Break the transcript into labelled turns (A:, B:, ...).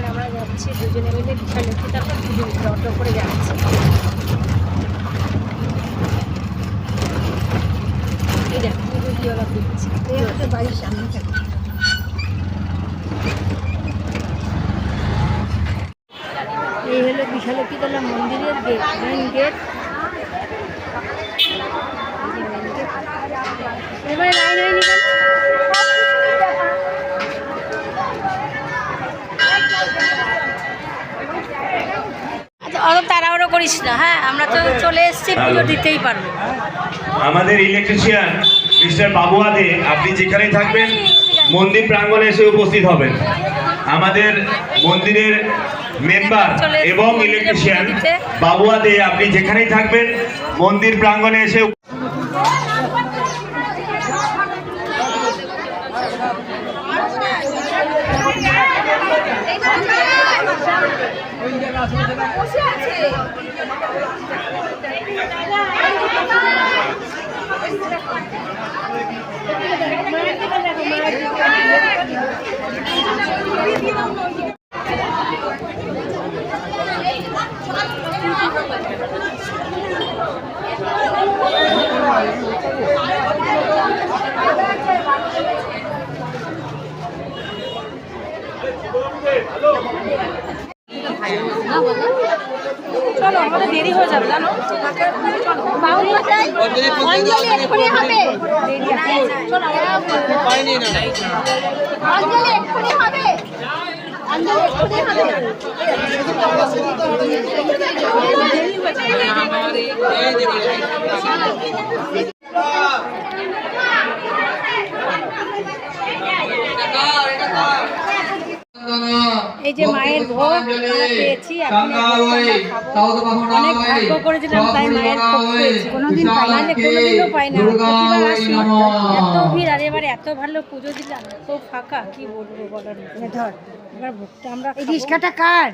A: এখন আমরা যাচ্ছি দুজনে মিলে বিশাল একটু তারপর দিতে অটো করে যাচ্ছি। এই বাড়ির সামনে এই হলো বিশালক্ষীতলা মন্দিরের গেট মেন গেট এবারে অত তাড়াহুড়ো করিস না হ্যাঁ? আমরা তো চলে এসেছি পুজো দিতেই পারব।
B: আমাদের ইলেকট্রিশিয়ান মিস্টার বাবুয়া দে আপনি যেখানেই থাকবেন মন্দির প্রাঙ্গনে এসে উপস্থিত হবেন। আমাদের মন্দিরের মেম্বার এবং ইলেকট্রিশিয়ান বাবুয়া দে আপনি যেখানেই থাকবেন মন্দির প্রাঙ্গণে এসে
A: চলো আমাদের দেরি হয়ে যাবে জানো অঞ্জলি হবে চলো
C: হবে অঞ্জলি এক্ষুনি হবে
A: এই যে মায়ের ভোগ পেয়েছি। অনেক ভাগ্য করেছিলাম তাই মায়ের ভোগ পেয়েছি কোনোদিন পাই না কোনোদিনও পাই না। প্রতিবার আসি। এত ভিড় আর এবার এত ভালো পুজো দিলাম এত ফাঁকা কি বলব বলার ধর। এবার ভোগটা আমরা
C: এই রিক্সাটা কার?